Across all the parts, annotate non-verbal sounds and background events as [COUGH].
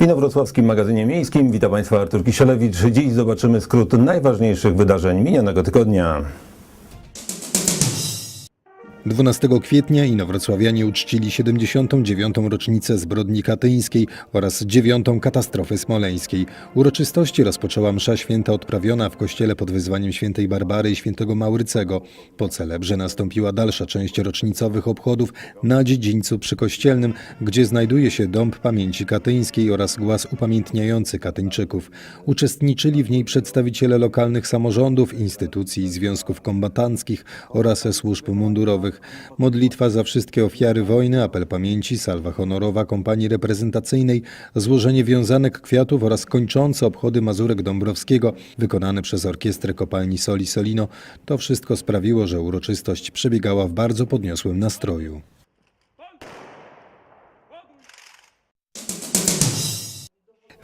Inowrocławskim magazynie miejskim witam Państwa Artur Kisielewicz. Dziś zobaczymy skrót najważniejszych wydarzeń minionego tygodnia. 12 kwietnia inowrocławianie uczcili 79. rocznicę zbrodni katyńskiej oraz 9. katastrofy smoleńskiej. Uroczystości rozpoczęła msza święta odprawiona w kościele pod wyzwaniem świętej Barbary i świętego Maurycego. Po celebrze nastąpiła dalsza część rocznicowych obchodów na dziedzińcu przykościelnym, gdzie znajduje się dąb pamięci katyńskiej oraz głaz upamiętniający Katyńczyków. Uczestniczyli w niej przedstawiciele lokalnych samorządów, instytucji i związków kombatanckich oraz służb mundurowych. Modlitwa za wszystkie ofiary wojny, apel pamięci, salwa honorowa kompanii reprezentacyjnej, złożenie wiązanek kwiatów oraz kończące obchody Mazurek Dąbrowskiego wykonane przez Orkiestrę Kopalni Soli Solino to wszystko sprawiło, że uroczystość przebiegała w bardzo podniosłym nastroju.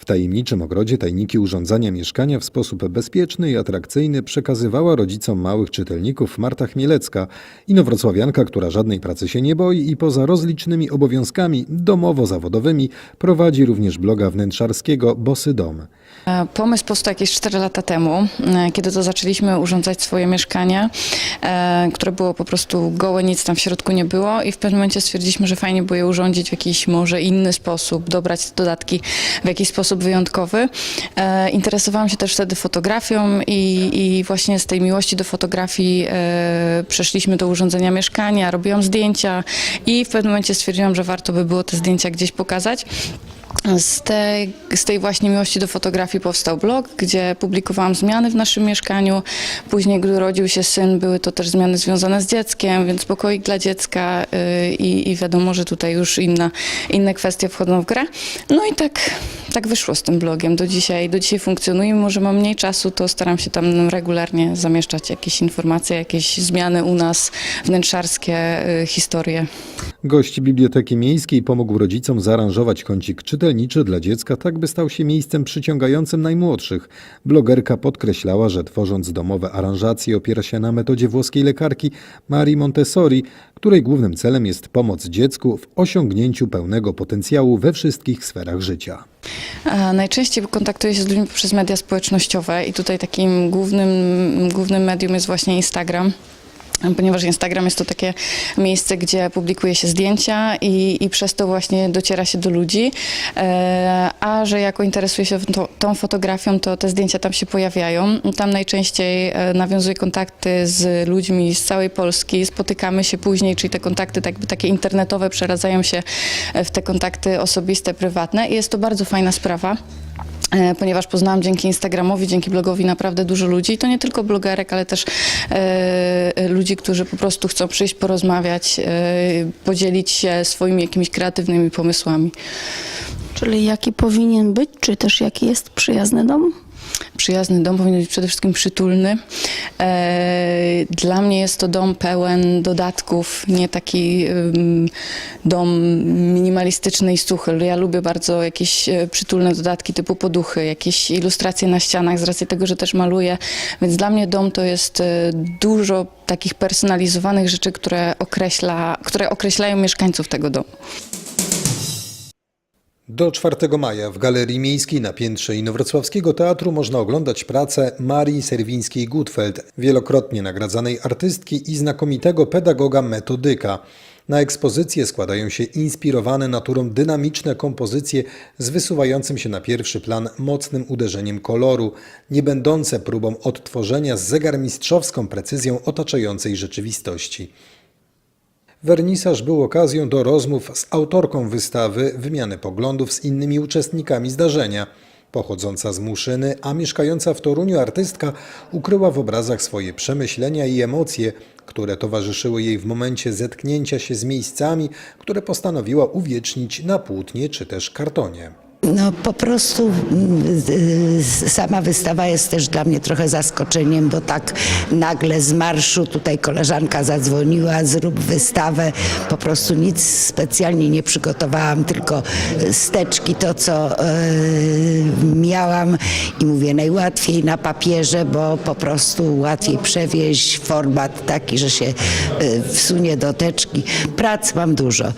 W tajemniczym ogrodzie tajniki urządzania mieszkania w sposób bezpieczny i atrakcyjny przekazywała rodzicom małych czytelników Marta Chmielecka, inowrocławianka, która żadnej pracy się nie boi i poza rozlicznymi obowiązkami domowo-zawodowymi prowadzi również bloga wnętrzarskiego Bosy Dom. E, Pomysł powstał jakieś 4 lata temu, e, kiedy to zaczęliśmy urządzać swoje mieszkanie, e, które było po prostu gołe, nic tam w środku nie było i w pewnym momencie stwierdziliśmy, że fajnie było je urządzić w jakiś może inny sposób, dobrać dodatki w jakiś sposób wyjątkowy. E, Interesowałam się też wtedy fotografią i, i właśnie z tej miłości do fotografii e, przeszliśmy do urządzenia mieszkania, robiłam zdjęcia i w pewnym momencie stwierdziłam, że warto by było te zdjęcia gdzieś pokazać. Z tej, z tej właśnie miłości do fotografii powstał blog, gdzie publikowałam zmiany w naszym mieszkaniu. Później, gdy urodził się syn, były to też zmiany związane z dzieckiem, więc pokoik dla dziecka yy, i, wiadomo, że tutaj już inna, inne kwestie wchodzą w grę. No i tak, tak wyszło z tym blogiem. Do dzisiaj, do dzisiaj funkcjonuje. Mimo, że mam mniej czasu, to staram się tam regularnie zamieszczać jakieś informacje, jakieś zmiany u nas, wnętrzarskie, yy, historie. Gość Biblioteki Miejskiej pomógł rodzicom zaaranżować kącik czytelniczy dla dziecka, tak by stał się miejscem przyciągającym najmłodszych. Blogerka podkreślała, że tworząc domowe aranżacje opiera się na metodzie włoskiej lekarki Marii Montessori, której głównym celem jest pomoc dziecku w osiągnięciu pełnego potencjału we wszystkich sferach życia. A Najczęściej kontaktuję się z ludźmi poprzez media społecznościowe i tutaj takim głównym, głównym medium jest właśnie Instagram. Ponieważ Instagram jest to takie miejsce, gdzie publikuje się zdjęcia i, i przez to właśnie dociera się do ludzi. E, a że jako interesuję się tą, tą fotografią, to te zdjęcia tam się pojawiają. Tam najczęściej e, nawiązuję kontakty z ludźmi z całej Polski. Spotykamy się później, czyli te kontakty tak takie internetowe przeradzają się w te kontakty osobiste, prywatne i jest to bardzo fajna sprawa. E, Ponieważ poznałam dzięki Instagramowi, dzięki blogowi naprawdę dużo ludzi i to nie tylko blogerek, ale też e, ludzi, którzy po prostu chcą przyjść, porozmawiać, e, podzielić się swoimi jakimiś kreatywnymi pomysłami. Czyli jaki powinien być, czy też jaki jest przyjazny dom? Przyjazny dom powinien być przede wszystkim przytulny. E, Dla mnie jest to dom pełen dodatków, nie taki dom minimalistyczny i suchy. Ja lubię bardzo jakieś e, przytulne dodatki typu poduchy, jakieś ilustracje na ścianach z racji tego, że też maluję. Więc dla mnie dom to jest e, dużo takich personalizowanych rzeczy, które, określa, które określają mieszkańców tego domu. Do 4 maja w Galerii Miejskiej na piętrze Inowrocławskiego Teatru można oglądać pracę Marii Serwińskiej-Gutfeld, wielokrotnie nagradzanej artystki i znakomitego pedagoga metodyka. Na ekspozycję składają się inspirowane naturą dynamiczne kompozycje z wysuwającym się na pierwszy plan mocnym uderzeniem koloru, nie będące próbą odtworzenia z zegarmistrzowską precyzją otaczającej rzeczywistości. Wernisaż był okazją do rozmów z autorką wystawy, wymiany poglądów z innymi uczestnikami zdarzenia. Pochodząca z Muszyny, a mieszkająca w Toruniu artystka ukryła w obrazach swoje przemyślenia i emocje, które towarzyszyły jej w momencie zetknięcia się z miejscami, które postanowiła uwiecznić na płótnie czy też kartonie. No po prostu mm, sama wystawa jest też dla mnie trochę zaskoczeniem, bo tak nagle z marszu tutaj koleżanka zadzwoniła, zrób wystawę. Po prostu nic specjalnie nie przygotowałam, tylko steczki, to co y, miałam i mówię najłatwiej na papierze, bo po prostu łatwiej przewieźć format taki, że się y, wsunie do teczki. Prac mam dużo.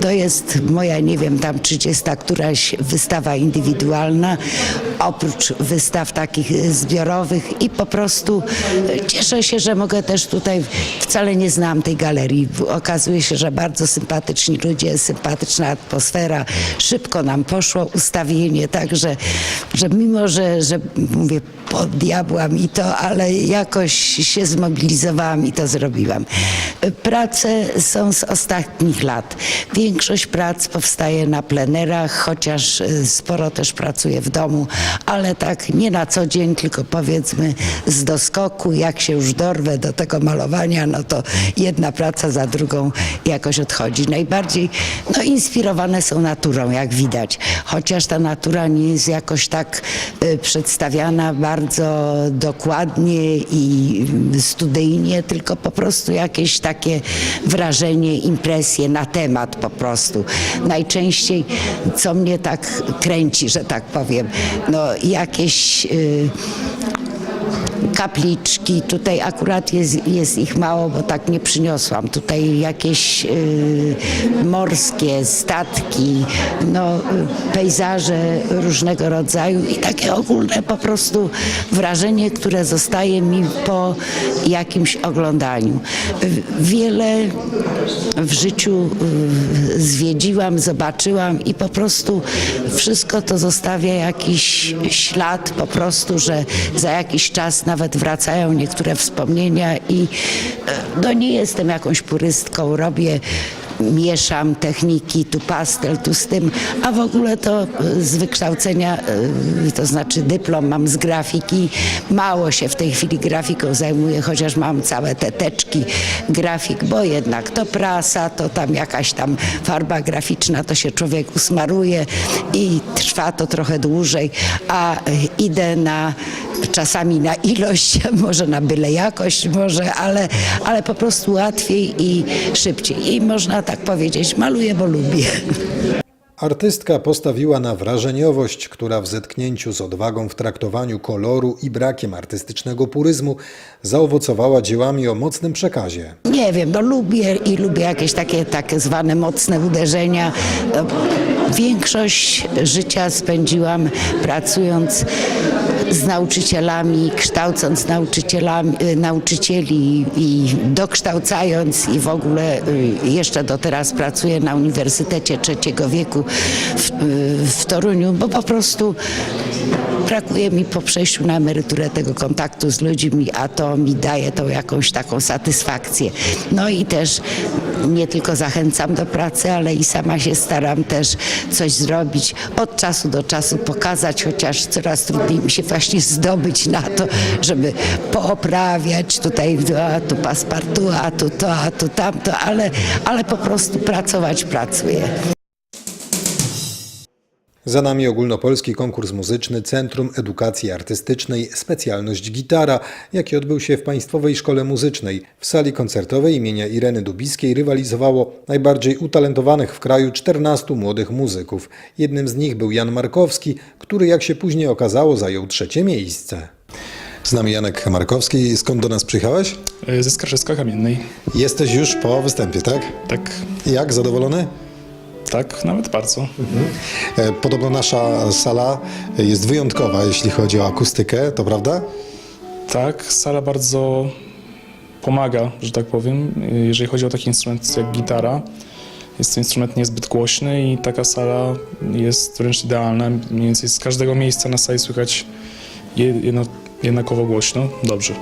To jest moja, nie wiem, tam 30 któraś wystawa indywidualna, oprócz wystaw takich zbiorowych i po prostu y, cieszę się, że mogę też tutaj, wcale nie znam tej galerii. Okazuje się, że bardzo sympatyczni ludzie, sympatyczna atmosfera, szybko nam poszło ustawienie, także, że mimo, że, że mówię, podjabłam i to, ale jakoś się zmobilizowałam i to zrobiłam. Prace są z ostatnich lat. Większość prac powstaje na plenerach, chociaż y, sporo też pracuję w domu, ale tak nie na co dzień, tylko powiedzmy z doskoku, jak się już dorwę do tego malowania, no to jedna praca za drugą jakoś odchodzi. Najbardziej no, inspirowane są naturą, jak widać, chociaż ta natura nie jest jakoś tak y, przedstawiana bardzo dokładnie i y, studyjnie, tylko po prostu jakieś takie wrażenie, impresje na temat po prostu. Najczęściej, co mnie tak kręci, że tak powiem, no jakieś y, kapliczki, tutaj akurat jest, jest ich mało, bo tak nie przyniosłam. Tutaj jakieś y, morskie statki, no, y, pejzaże różnego rodzaju i takie ogólne po prostu wrażenie, które zostaje mi po jakimś oglądaniu. Wiele w życiu y, zwiedziłam, zobaczyłam i po prostu wszystko to zostawia jakiś ślad po prostu, że za jakiś czas nawet wracają niektóre wspomnienia i e, no nie jestem jakąś purystką, robię mieszam techniki, tu pastel, tu z tym, a w ogóle to e, z wykształcenia, e, to znaczy dyplom mam z grafiki, mało się w tej chwili grafiką zajmuję, chociaż mam całe te teczki grafik, bo jednak to prasa, to tam jakaś tam farba graficzna, to się człowiek usmaruje i trwa to trochę dłużej, a e, idę na czasami na ilość, [LAUGHS] może na byle jakość, może, ale, ale po prostu łatwiej i szybciej. I można tak powiedzieć, maluję, bo lubię. Artystka postawiła na wrażeniowość, która w zetknięciu z odwagą w traktowaniu koloru i brakiem artystycznego puryzmu zaowocowała dziełami o mocnym przekazie. Nie wiem, no lubię i lubię jakieś takie tak zwane mocne uderzenia. No, Większość życia spędziłam pracując z nauczycielami, kształcąc nauczycielami, y, nauczycieli i dokształcając i w ogóle y, jeszcze do teraz pracuję na Uniwersytecie Trzeciego Wieku w, y, w Toruniu, bo po prostu brakuje mi po przejściu na emeryturę tego kontaktu z ludźmi, a to mi daje tą jakąś taką satysfakcję. No i też nie tylko zachęcam do pracy, ale i sama się staram też coś zrobić, od czasu do czasu pokazać, chociaż coraz trudniej mi się właśnie zdobyć na to, żeby pooprawiać tutaj, a tu paspartu, a tu to, a tu tamto, ale, ale po prostu pracować pracuję. Za nami ogólnopolski konkurs muzyczny Centrum Edukacji Artystycznej Specjalność Gitara, jaki odbył się w Państwowej Szkole Muzycznej. W sali koncertowej imienia Ireny Dubiskiej rywalizowało najbardziej utalentowanych w kraju 14 młodych muzyków. Jednym z nich był Jan Markowski, który jak się później okazało zajął trzecie miejsce. Z nami Janek Markowski. Skąd do nas przyjechałeś? Ze Skarżyska Kamiennej. Jesteś już po występie, tak? Tak, Jak? Zadowolony? Tak, nawet bardzo. E, Podobno nasza sala jest wyjątkowa, jeśli chodzi o akustykę, to prawda? Tak, sala bardzo pomaga, że tak powiem, jeżeli chodzi o taki instrument jak gitara. Jest to instrument niezbyt głośny i taka sala jest wręcz idealna. Mniej więcej z każdego miejsca na sali słychać je- jedno, jednakowo głośno. Dobrze.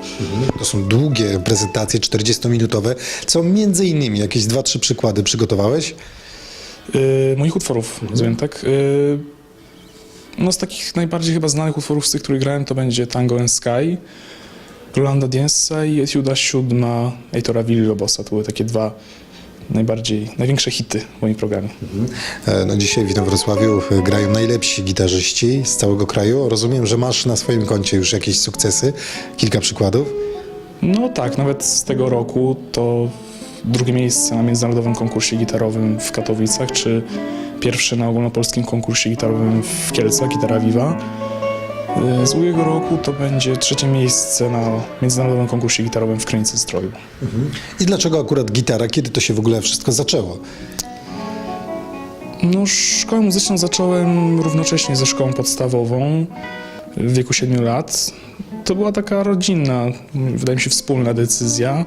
To są długie prezentacje, 40-minutowe. Co między innymi, jakieś dwa, trzy przykłady przygotowałeś? E, moich utworów, nazwijmy tak. E, no z takich najbardziej chyba znanych utworów, z tych, których grałem, to będzie Tango and Sky, Rolanda Diensa i Etiuda siódma Eitora Villobosa. To były takie dwa najbardziej, największe hity w moim programie. E, No dzisiaj w Wrocławiu grają najlepsi gitarzyści z całego kraju. Rozumiem, że masz na swoim koncie już jakieś sukcesy, kilka przykładów. No tak, nawet z tego roku to drugie miejsce na międzynarodowym konkursie gitarowym w Katowicach, czy pierwsze na ogólnopolskim konkursie gitarowym w Kielcach, Gitara Viva. E, Z ubiegłego roku to będzie trzecie miejsce na międzynarodowym konkursie gitarowym w Krynicy Zdroju. I dlaczego akurat gitara? Kiedy to się w ogóle wszystko zaczęło? No, szkołę muzyczną zacząłem równocześnie ze szkołą podstawową w wieku 7 lat. To była taka rodzinna, wydaje mi się, wspólna decyzja.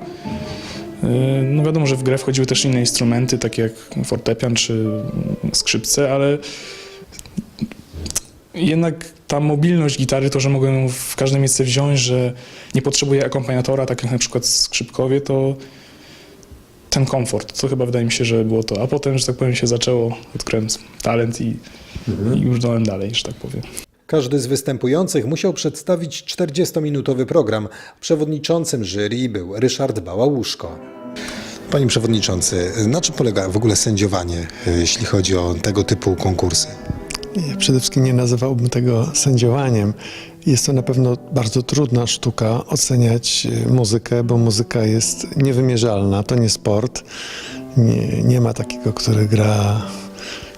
Yy, No wiadomo, że w grę wchodziły też inne instrumenty, takie jak fortepian czy skrzypce, ale jednak ta mobilność gitary, to, że mogę ją w każde miejsce wziąć, że nie potrzebuję akompaniatora, tak jak na przykład skrzypkowie, to ten komfort, to chyba wydaje mi się, że było to. A potem, że tak powiem, się zaczęło, odkryłem talent i, i już dałem dalej, że tak powiem. Każdy z występujących musiał przedstawić 40-minutowy program. Przewodniczącym jury był Ryszard Bałałuszko. Panie Przewodniczący, na czym polega w ogóle sędziowanie, jeśli chodzi o tego typu konkursy? Ja przede wszystkim nie nazywałbym tego sędziowaniem. Jest to na pewno bardzo trudna sztuka oceniać e, muzykę, bo muzyka jest niewymierzalna, to nie sport. Nie, nie ma takiego, który gra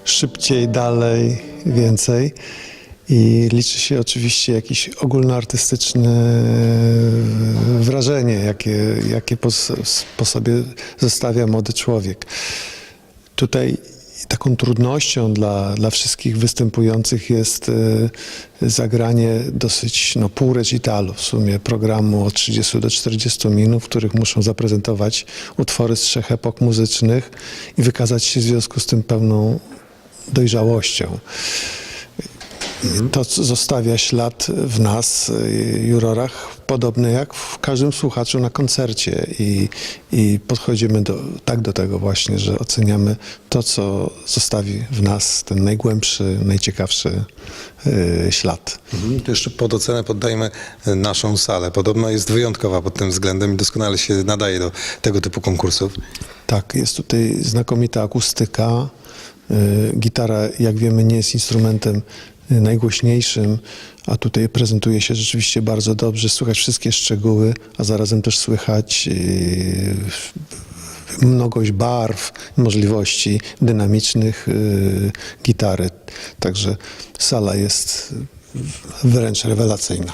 szybciej, dalej, więcej. I liczy się oczywiście jakieś ogólnoartystyczne wrażenie, jakie, jakie po, po sobie zostawia młody człowiek. Tutaj taką trudnością dla, dla wszystkich występujących jest e, zagranie dosyć no, pół recitalu w sumie programu od 30 do 40 minut, w których muszą zaprezentować utwory z trzech epok muzycznych i wykazać się w związku z tym pełną dojrzałością. To co zostawia ślad w nas, y, jurorach, podobny jak w każdym słuchaczu na koncercie i, i podchodzimy do, tak do tego właśnie, że oceniamy to, co zostawi w nas ten najgłębszy, najciekawszy y, ślad. Mhm, To jeszcze pod ocenę poddajmy e, naszą salę. Podobno jest wyjątkowa pod tym względem i doskonale się nadaje do tego typu konkursów. Tak, jest tutaj znakomita akustyka. Y, Gitara, jak wiemy, nie jest instrumentem y, najgłośniejszym, a tutaj prezentuje się rzeczywiście bardzo dobrze. Słychać wszystkie szczegóły, a zarazem też słychać y, mnogość barw, możliwości dynamicznych y, gitary. Także sala jest wręcz rewelacyjna.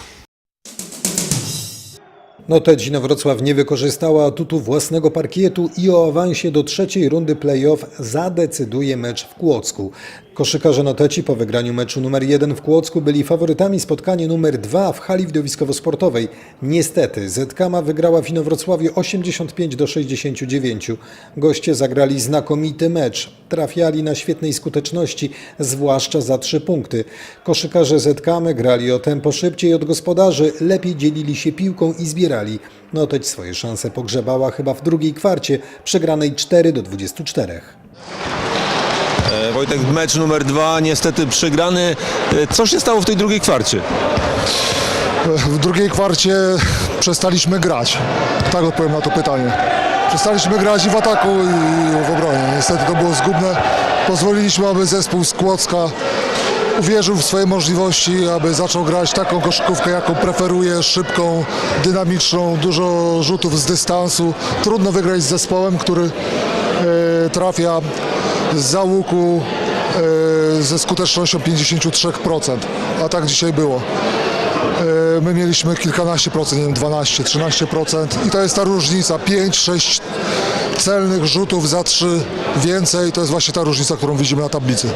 Notedzi Wrocław nie wykorzystała atutu własnego parkietu i o awansie do trzeciej rundy play-off zadecyduje mecz w Kłodzku. Koszykarze Noteci po wygraniu meczu numer 1 w Kłodzku byli faworytami spotkania numer 2 w hali widowiskowo-sportowej. Niestety Zetkama wygrała w Inowrocławiu 85 do 69. Goście zagrali znakomity mecz. Trafiali na świetnej skuteczności, zwłaszcza za trzy punkty. Koszykarze Zetkamy grali o tempo szybciej od gospodarzy, lepiej dzielili się piłką i zbierali. Noteć swoje szanse pogrzebała chyba w drugiej kwarcie, przegranej 4 do 24. E, Wojtek, mecz numer dwa, niestety przegrany. E, Co się stało w tej drugiej kwarcie? W drugiej kwarcie przestaliśmy grać. Tak odpowiem na to pytanie. Przestaliśmy grać i w ataku, i w obronie. Niestety to było zgubne. Pozwoliliśmy, aby zespół z Kłodzka uwierzył w swoje możliwości, aby zaczął grać taką koszykówkę, jaką preferuje, szybką, dynamiczną, dużo rzutów z dystansu. Trudno wygrać z zespołem, który e, trafia z załuku e, ze skutecznością 53%. A tak dzisiaj było. E, My mieliśmy kilkanaście procent, nie wiem, 12, 13% i to jest ta różnica, 5, 6 celnych rzutów za 3 więcej, to jest właśnie ta różnica, którą widzimy na tablicy.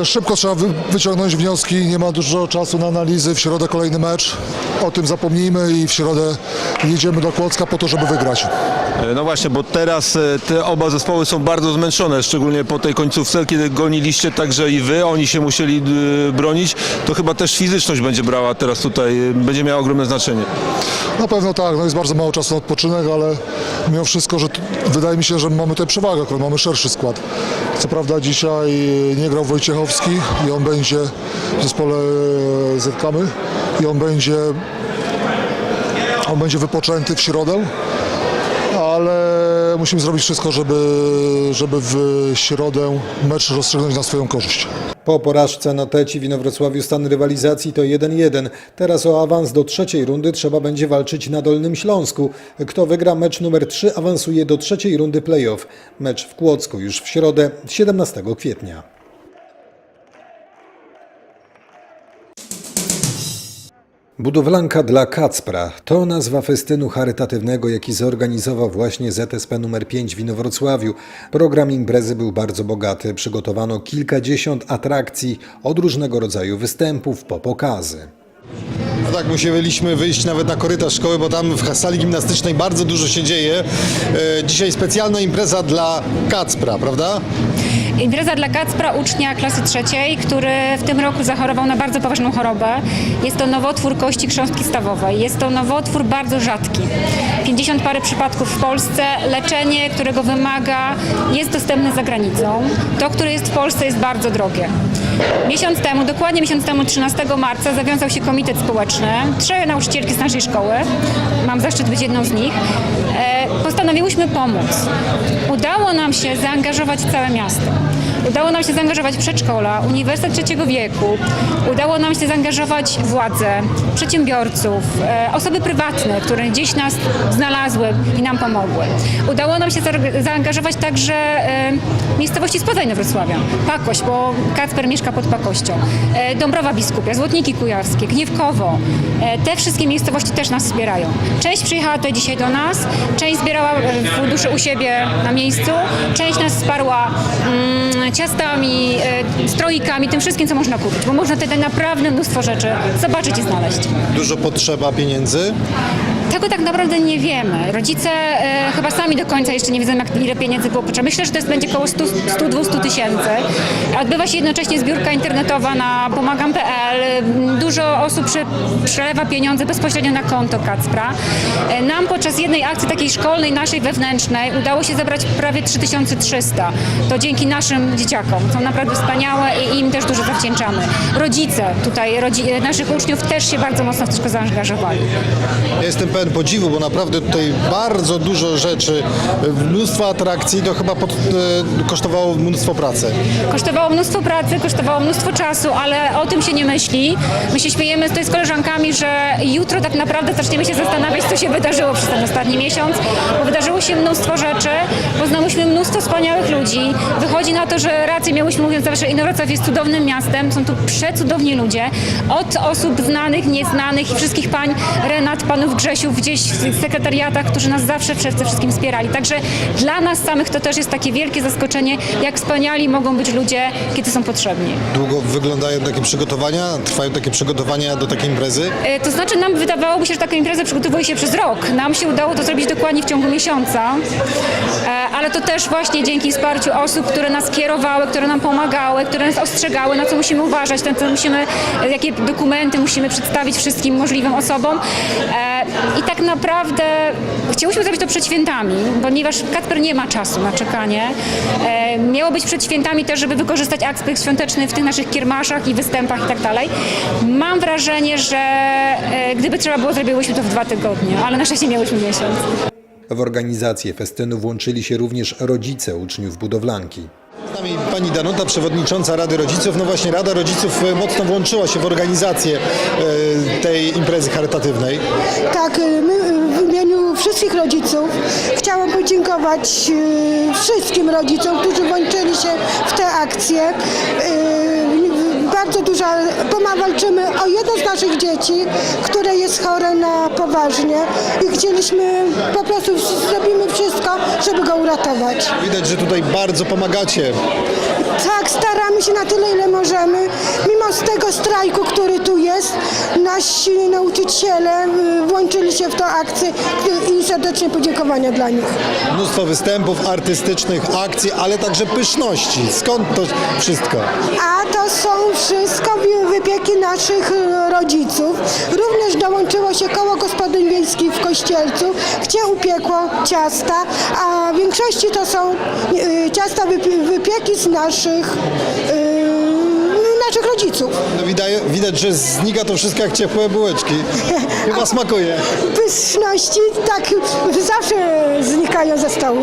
E, Szybko trzeba wy- wyciągnąć wnioski, nie ma dużo czasu na analizy, w środę kolejny mecz, o tym zapomnijmy i w środę jedziemy do Kłodzka po to, żeby wygrać. E, No właśnie, bo teraz e, te oba zespoły są bardzo zmęczone, szczególnie po tej końcówce, kiedy goniliście także i wy, oni się musieli e, bronić. To chyba też fizyczność będzie brała teraz tutaj, będzie miała ogromne znaczenie. Na pewno tak, no jest bardzo mało czasu na odpoczynek, ale mimo wszystko, że wydaje mi się, że mamy tutaj przewagę, mamy szerszy skład. Co prawda dzisiaj nie grał Wojciechowski i on będzie w zespole Zetkamy i on będzie on będzie wypoczęty w środę, ale musimy zrobić wszystko, żeby, żeby w środę mecz rozstrzygnąć na swoją korzyść. Po porażce Noteci w Inowrocławiu stan rywalizacji to 1-1. Teraz o awans do trzeciej rundy trzeba będzie walczyć na Dolnym Śląsku. Kto wygra mecz numer 3 awansuje do trzeciej rundy play-off. Mecz w Kłodzku już w środę 17 kwietnia. Budowlanka dla Kacpra to nazwa festynu charytatywnego, jaki zorganizował właśnie ZSP nr 5 w Inowrocławiu. Program imprezy był bardzo bogaty. Przygotowano kilkadziesiąt atrakcji od różnego rodzaju występów po pokazy. No tak, musieliśmy wyjść nawet na korytarz szkoły, bo tam w sali gimnastycznej bardzo dużo się dzieje. E, Dzisiaj specjalna impreza dla Kacpra, prawda? Impreza dla Kacpra, ucznia klasy trzeciej, który w tym roku zachorował na bardzo poważną chorobę. Jest to nowotwór kości chrząstki stawowej. Jest to nowotwór bardzo rzadki. 50 parę przypadków w Polsce. Leczenie, którego wymaga, jest dostępne za granicą. To, które jest w Polsce, jest bardzo drogie. Miesiąc temu, dokładnie miesiąc temu, 13 marca, zawiązał się komitet społeczny. Trzech nauczycielki z naszej szkoły, mam zaszczyt być jedną z nich, e, postanowiłyśmy pomóc. Udało nam się zaangażować całe miasto. Udało nam się zaangażować przedszkola, Uniwersytet Trzeciego Wieku. Udało nam się zaangażować władze, przedsiębiorców, e, osoby prywatne, które gdzieś nas znalazły i nam pomogły. Udało nam się za- zaangażować także e, miejscowości spoza Inowrocławia. Pakość, bo Kacper mieszka pod Pakością. E, Dąbrowa Biskupia, Złotniki Kujawskie, Gniewkowo. Te wszystkie miejscowości też nas wspierają. Część przyjechała tutaj dzisiaj do nas, część zbierała fundusze u siebie na miejscu, część nas wsparła mm, ciastami, e, stroikami, tym wszystkim, co można kupić, bo można tutaj naprawdę mnóstwo rzeczy zobaczyć i znaleźć. Dużo potrzeba pieniędzy. Tego tak naprawdę nie wiemy. Rodzice e, chyba sami do końca jeszcze nie wiedzą, jak, ile pieniędzy było potrzeba. Myślę, że to jest, będzie około 100-200 tysięcy. Odbywa się jednocześnie zbiórka internetowa na pomagam.pl. Dużo osób przy, przelewa pieniądze bezpośrednio na konto Kacpra. E, nam podczas jednej akcji takiej szkolnej, naszej wewnętrznej, udało się zebrać prawie 3300. To dzięki naszym dzieciakom. Są naprawdę wspaniałe i im też dużo zawdzięczamy. Rodzice tutaj, rodzi, naszych uczniów też się bardzo mocno w to zaangażowali. Jestem pełen podziwu, bo naprawdę tutaj bardzo dużo rzeczy, mnóstwo atrakcji, to chyba pod, e, kosztowało mnóstwo pracy. Kosztowało mnóstwo pracy, kosztowało mnóstwo czasu, ale o tym się nie myśli. My się śmiejemy tutaj z koleżankami, że jutro tak naprawdę zaczniemy się zastanawiać, co się wydarzyło przez ten ostatni miesiąc, bo wydarzyło się mnóstwo rzeczy, poznałyśmy mnóstwo wspaniałych ludzi. Wychodzi na to, że rację miałyśmy mówiąc zawsze, Inowrocław jest cudownym miastem, są tu przecudowni ludzie, od osób znanych, nieznanych i wszystkich pań Renat, panów Grzesiów gdzieś w sekretariatach, którzy nas zawsze przede wszystkim wspierali. Także dla nas samych to też jest takie wielkie zaskoczenie, jak wspaniali mogą być ludzie, kiedy są potrzebni. Długo wyglądają takie przygotowania? Trwają takie przygotowania do takiej imprezy? E, To znaczy nam wydawałoby się, że taka impreza przygotowuje się przez rok. Nam się udało to zrobić dokładnie w ciągu miesiąca, E, ale to też właśnie dzięki wsparciu osób, które nas kierowały, które nam pomagały, które nas ostrzegały, na co musimy uważać, na co musimy, e, jakie dokumenty musimy przedstawić wszystkim możliwym osobom. I tak naprawdę chciałyśmy zrobić to przed świętami, ponieważ Kacper nie ma czasu na czekanie. E, Miało być przed świętami też, żeby wykorzystać aspekt świąteczny w tych naszych kiermaszach i występach i tak dalej. Mam wrażenie, że e, gdyby trzeba było, zrobiłyśmy to w dwa tygodnie, ale na szczęście miałyśmy miesiąc. W organizację festynu włączyli się również rodzice uczniów budowlanki. Z nami pani Danuta, przewodnicząca Rady Rodziców. No właśnie, Rada Rodziców e, mocno włączyła się w organizację e, tej imprezy charytatywnej. Tak, y, my w imieniu wszystkich rodziców chciałam podziękować wszystkim rodzicom, którzy włączyli się w tę akcję. Dużo, poma- walczymy o jedno z naszych dzieci, które jest chore na poważnie i chcieliśmy, po prostu zrobimy wszystko, żeby go uratować. Widać, że tutaj bardzo pomagacie. Tak, staramy się na tyle, ile możemy. Mimo z tego strajku, który tu jest, nasi nauczyciele y, włączyli się w tę akcję y, i serdecznie podziękowania dla nich. Mnóstwo występów artystycznych, akcji, ale także pyszności. Skąd to wszystko? A to są wszystko wy- wypieki naszych y, rodziców. Również dołączyło się koło gospodyń wiejskich w Kościelcu, gdzie upiekło ciasta, a w większości to są ciasta, wypi- wypieki z naszych rodziców. No widać, widać, że znika to wszystko jak ciepłe bułeczki. Chyba smakuje. Pyszności tak zawsze znikają ze stołu.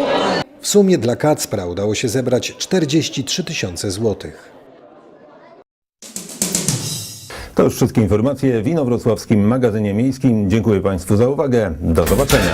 W sumie dla Kacpra udało się zebrać 43 tysiące złotych. To już wszystkie informacje w Inowrocławskim Magazynie Miejskim. Dziękuję Państwu za uwagę. Do zobaczenia.